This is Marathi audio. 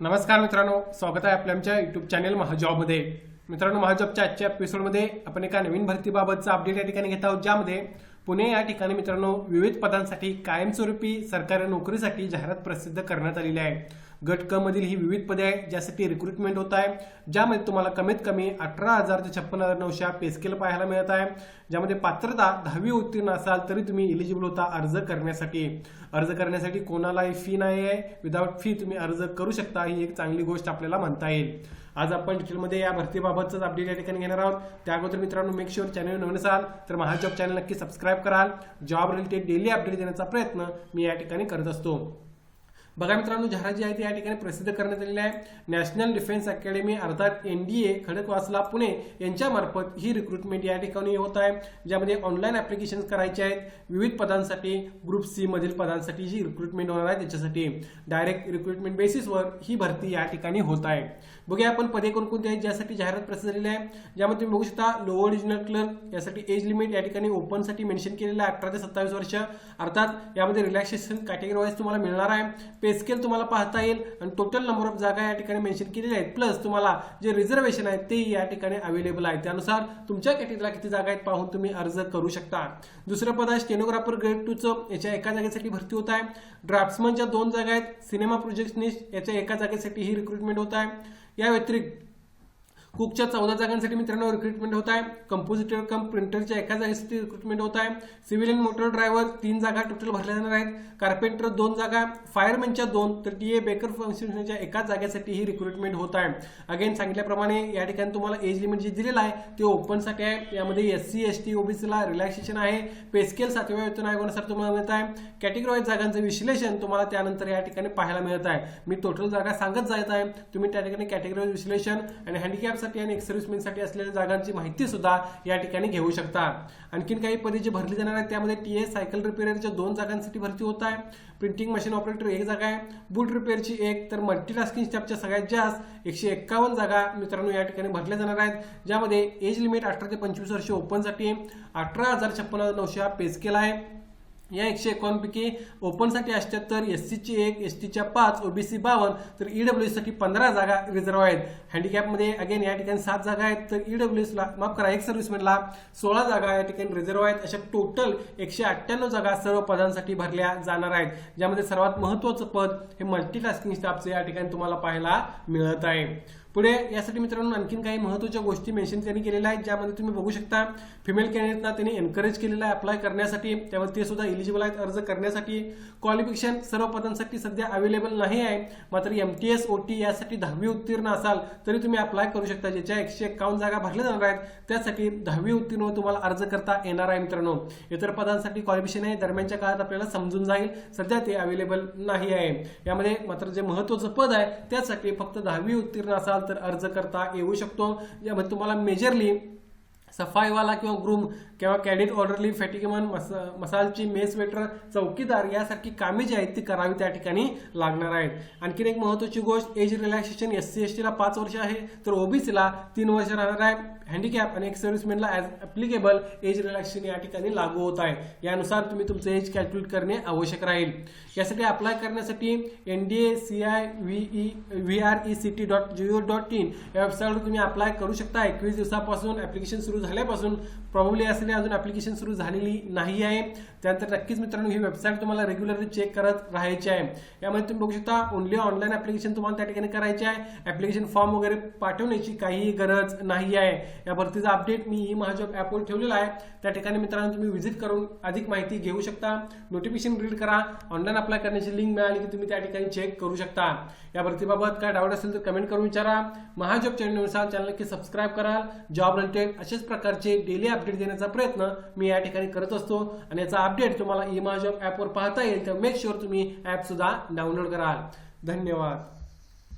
नमस्कार मित्रांनो स्वागत आहे आपल्या आमच्या युट्यूब चॅनेल महाजॉबमध्ये. मित्रांनो महाजॉबच्या आजच्या एपिसोडमध्ये आपण एका नवीन भरतीबाबतचा अपडेट या ठिकाणी घेत आहोत ज्यामध्ये पुणे या ठिकाणी मित्रांनो विविध पदांसाठी कायमस्वरूपी सरकारी नोकरीसाठी जाहिरात प्रसिद्ध करण्यात आलेली आहे. गट क मधील ही विविध पदे आहेत ज्यासाठी रिक्रुटमेंट होत आहे ज्यामध्ये तुम्हाला कमीत कमी अठरा हजार ते छप्पन हजार नऊशे पे स्केल पाहायला मिळत आहे. ज्यामध्ये पात्रता दहावी उत्तीर्ण असाल तरी तुम्ही इलिजिबल होता अर्ज करण्यासाठी. अर्ज करण्यासाठी कोणालाही फी नाही आहे. विदाऊट फी तुम्ही अर्ज करू शकता ही एक चांगली गोष्ट आपल्याला म्हणता येईल. आज आपण डिटेलमध्ये या भरतीबाबतच अपडेट या ठिकाणी घेणार आहोत. त्या अगोदर मित्रांनो मेक शुअर चॅनल नवीन असाल तर महाजॉब चॅनल नक्की सबस्क्राईब कराल. जॉब रिलेटेड डेली अपडेट देण्याचा प्रयत्न मी या ठिकाणी करत असतो. बघा मित्रांनो जाहिरात जी आहे ती या ठिकाणी प्रसिद्ध करण्यात आलेली आहे. नॅशनल डिफेन्स अकॅडमी अर्थात N D A Khadakwasla Pune यांच्यामार्फत ही रिक्रुटमेंट या ठिकाणी होत आहे. ज्यामध्ये ऑनलाईन ऍप्लिकेशन करायचे आहेत. विविध पदांसाठी ग्रुप सी मधील पदांसाठी जी रिक्रुटमेंट होणार आहे. त्याच्यासाठी डायरेक्ट रिक्रुटमेंट बेसिसवर ही भरती या ठिकाणी होत आहे. बघूया आपण पदे कोणकोणती आहेत ज्यासाठी जाहिरात प्रसिद्ध झालेली आहे. ज्यामध्ये तुम्ही बघू शकता लोअर रिजनल क्लर्क यासाठी एज लिमिट या ठिकाणी ओपनसाठी मेन्शन केलेलं आहे अठरा ते सत्तावीस वर्ष. अर्थात यामध्ये रिलॅक्सेशन कॅटेगरी वाईज तुम्हाला मिळणार आहे. पे स्केल तुम्हाला पाहता येईल. आणि टोटल नंबर ऑफ जागा या ठिकाणी मेन्शन केलेल्या आहेत. प्लस तुम्हाला जे रिझर्वेशन आहे ते या ठिकाणी अवेलेबल आहे त्यानुसार तुमच्या कॅटेगरीला किती जागा आहेत पाहून तुम्ही अर्ज करू शकता. दुसरं पद आहे स्टेनोग्राफर ग्रेड टूचं याच्या एका जागेसाठी भरती होत आहे. ड्राफ्ट्समनच्या दोन जागा आहेत. सिनेमा प्रोजेक्टनिस्ट याच्या एका जागेसाठी ही रिक्रुटमेंट होत आहे. या व्यतिरिक्त कुकच्या चौदा जागांसाठी मित्रांनो रिक्रुटमेंट होत आहे. कंपोजिटर कम प्रिंटरच्या एका जागेसाठी रिक्रुटमेंट होत आहे. सिव्हिलियन मोटर ड्रायव्हर तीन जागा टोटल भरल्या जाणार आहेत. कार्पेंटर दोन जागा फायरमॅनच्या दोन तर टी ए बेकर फंक्शनच्या एका जागेसाठी ही रिक्रुटमेंट होत आहे. अगेन सांगितल्याप्रमाणे या ठिकाणी तुम्हाला एज लिमिट जे दिलेलं आहे ते ओपनसाठी आहे. यामध्ये एस सी एस टी ओबीसीला रिलॅक्सेशन आहे. पेस्केल सातव्या वेतन आयोगानुसार तुम्हाला मिळत आहे. कॅटेगरीवाईज जागांचं विश्लेषण तुम्हाला त्यानंतर या ठिकाणी पाहायला मिळत आहे. मी टोटल जागा सांगत जायत आहे. तुम्ही त्या ठिकाणी कॅटेगरीवाईज विश्लेषण आणि हँडिकॅप साठी आणि एक्सर्व्हिसमेनसाठी असलेल्या जागांची माहिती सुद्धा या ठिकाणी घेऊ शकता. आणखीन काही पदे जी भरली जाणार आहेत त्यामध्ये टी एस सायकल रिपेअरच्या दोन जागांसाठी भरती होत आहे. प्रिंटिंग मशीन ऑपरेटर एक जागा आहे. बूट रिपेअरची एक तर मल्टीटास्किंग स्टाफच्या सगळ्यात जास्त एकशे एक्कावन्न जागा मित्रांनो या ठिकाणी भरल्या जाणार आहेत. ज्यामध्ये एज लिमिट अठरा ते पंचवीस वर्ष ओपनसाठी अठरा हजार छप्पन नऊशे हा पेस केला आहे. या एकशे एकावन्नपैकी ओपनसाठी अठ्याहत्तर एस सीची एक एस टीच्या पाच ओबीसी बावन्न तर ईडब्ल्यूसाठी पंधरा जागा रिझर्व्ह आहेत. हँडिकॅपमध्ये अगेन या ठिकाणी सात जागा आहेत तर ईडब्ल्यूसला माफ करा एक सर्व्हिसमॅनला सोळा जागा या ठिकाणी रिझर्व्ह आहेत. अशा टोटल एकशे अठ्ठ्याण्णव जागा सर्व पदांसाठी भरल्या जाणार आहेत. ज्यामध्ये सर्वात महत्त्वाचं पद हे मल्टीटास्किंग स्टाफचं या ठिकाणी तुम्हाला पाहायला मिळत आहे. पुढे यासाठी मित्रांनो आणखीन काही महत्त्वाच्या गोष्टी मेन्शन त्यांनी केलेल्या आहेत ज्यामध्ये तुम्ही बघू शकता फिमेल कॅन्डिडेटना त्यांनी एनकरेज केलेलं आहे अप्लाय करण्यासाठी. त्यामुळे ते सुद्धा इलिजिबल आहेत अर्ज करण्यासाठी. क्वालिफिकेशन सर्व पदांसाठी सध्या अवेलेबल नाही आहे. मात्र M T S O T यासाठी दहावी उत्तीर्ण असाल तरी तुम्ही अप्लाय करू शकता ज्याच्या एकशे एकावन्न जागा भरल्या जाणार आहेत. त्यासाठी दहावी उत्तीर्ण तुम्हाला अर्ज करता येणार आहे मित्रांनो. इतर पदांसाठी क्वालिफिकेशन आहे दरम्यानच्या काळात आपल्याला समजून जाईल सध्या ते अवेलेबल नाही आहे. यामध्ये मात्र जे महत्त्वाचं पद आहे त्यासाठी फक्त दहावी उत्तीर्ण असाल तर अर्ज करता येऊ शकतो. यामध्ये तुम्हाला मेजरली सफाईवाला किंवा ग्रूम किंवा कॅडेट ऑर्डरली फॅटिकमन मस मसालची मेस वेटर चौकीदार यासारखी कामे जी आहेत ती करावी त्या ठिकाणी लागणार आहेत. आणखीन एक महत्वाची गोष्ट age relaxation S C S टीला पाच वर्ष आहे तर ओबीसीला तीन वर्ष राहणार आहे. हँडिकॅप आणि एक सर्व्हिसमॅनला ॲज ॲप्लिकेबल एज रिलॅक्सेशन या ठिकाणी लागू होत आहे. यानुसार तुम्ही तुमचं एज कॅल्क्युलेट करणे आवश्यक राहील. यासाठी अप्लाय करण्यासाठी N D A C I V E V R E C T dot gov dot in या वेबसाईटवर तुम्ही अप्लाय करू शकता. एकवीस दिवसापासून ॲप्लिकेशन सुरू झाल्यापासून प्रॉब्ली असलेली अजून ॲप्लिकेशन सुरू झालेली नाही आहे. त्यानंतर नक्कीच मित्रांनो ही वेबसाईट तुम्हाला रेग्युलरली चेक करत राहायची आहे. यामध्ये तुम्ही बघू शकता ओनली ऑनलाईन ॲप्लिकेशन तुम्हाला त्या ठिकाणी करायचे आहे. ॲप्लिकेशन फॉर्म वगैरे पाठवण्याची काहीही गरज नाही आहे. या भरतीचा अपडेट मी ई महाजॉब ॲपवर ठेवलेला आहे. त्या ठिकाणी मित्रांनो तुम्ही व्हिजिट करून अधिक माहिती घेऊ शकता. नोटिफिकेशन रीड करा. ऑनलाईन अप्लाय करण्याची लिंक मिळाली की तुम्ही त्या ठिकाणी चेक करू शकता. या भरतीबाबत काय डाऊट असेल तर कमेंट करून विचारा. महाजॉब चॅनलनुसार चॅनल की सबस्क्राईब करा. जॉब रिलेटेड असेच प्रकारचे डेली अपडेट देण्याचा प्रयत्न मी या ठिकाणी करत असतो. आणि याचा अपडेट तुम्हाला ई ॲपवर पाहता येईल. तर मेक शुअर तुम्ही ॲपसुद्धा डाउनलोड कराल. धन्यवाद.